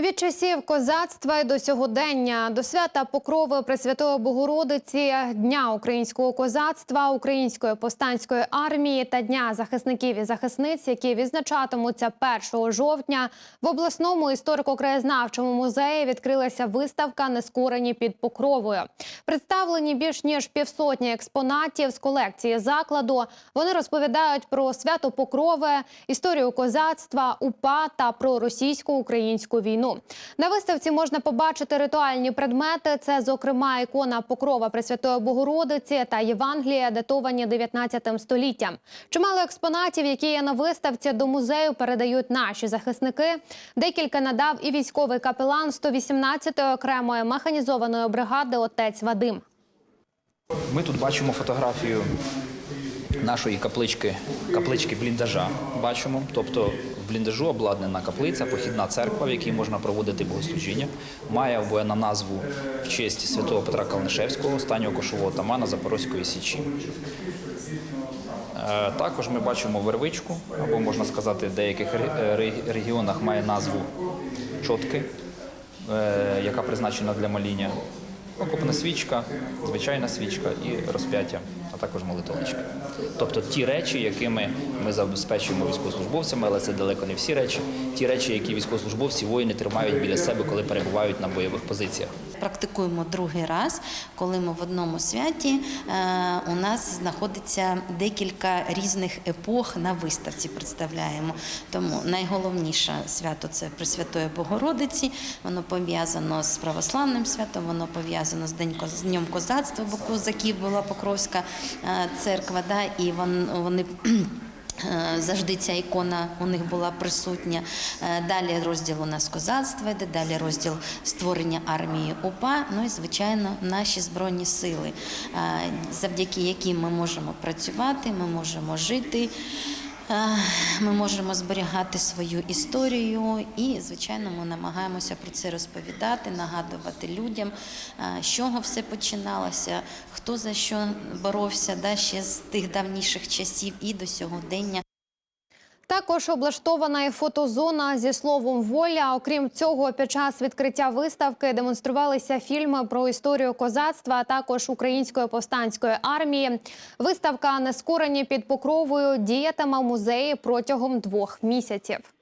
Від часів козацтва і до сьогодення, до свята Покрови Пресвятої Богородиці, Дня українського козацтва, Української повстанської армії та Дня захисників і захисниць, які відзначатимуться 1 жовтня, в обласному історико-краєзнавчому музеї відкрилася виставка Нескорені під Покровою. Представлені більш ніж півсотні експонатів з колекції закладу. Вони розповідають про свято Покрови, історію козацтва, УПА та про російсько-українську війну. На виставці можна побачити ритуальні предмети. Це, зокрема, ікона Покрова Пресвятої Богородиці та Євангелія, датовані 19 століттям. Чимало експонатів, які є на виставці, до музею передають наші захисники. Декілька надав і військовий капелан 118-ї окремої механізованої бригади отець Вадим. Ми тут бачимо фотографію нашої каплички, каплички бліндажа. Бачимо, тобто в бліндажу обладнана каплиця, похідна церква, в якій можна проводити богослужіння. Має воєнну назву в честь святого Петра Калнишевського, останнього кошового тамана Запорозької січі. Е, Також ми бачимо вервичку, або можна сказати, в деяких ре- регіонах має назву чотки, е, яка призначена для моління. Окопна свічка, звичайна свічка і розп'яття, а також молитовнички. Тобто ті речі, якими ми забезпечуємо військовослужбовцями, але це далеко не всі речі. Ті речі, які військовослужбовці воїни тримають біля себе, коли перебувають на бойових позиціях. Практикуємо другий раз, коли ми в одному святі е, у нас знаходиться декілька різних епох на виставці. Представляємо. Тому найголовніше свято це Пресвятої Богородиці. Воно пов'язано з православним святом, воно пов'язано з Днем козацтва, бо козаків була Покровська е, церква. Да, і вони. Е, Завжди ця ікона у них була присутня. Е, Далі розділ у нас козацтва, йде, далі розділ створення армії УПА. Ну і звичайно, наші збройні сили, е, завдяки яким ми можемо працювати, ми можемо жити. Ми можемо зберігати свою історію і, звичайно, ми намагаємося про це розповідати, нагадувати людям, з чого все починалося, хто за що боровся да, ще з тих давніших часів і до сьогодення. Також облаштована і фотозона зі словом воля. Окрім цього, під час відкриття виставки демонструвалися фільми про історію козацтва, а також української повстанської армії. Виставка нескорені під покровою діятиме музеї протягом двох місяців.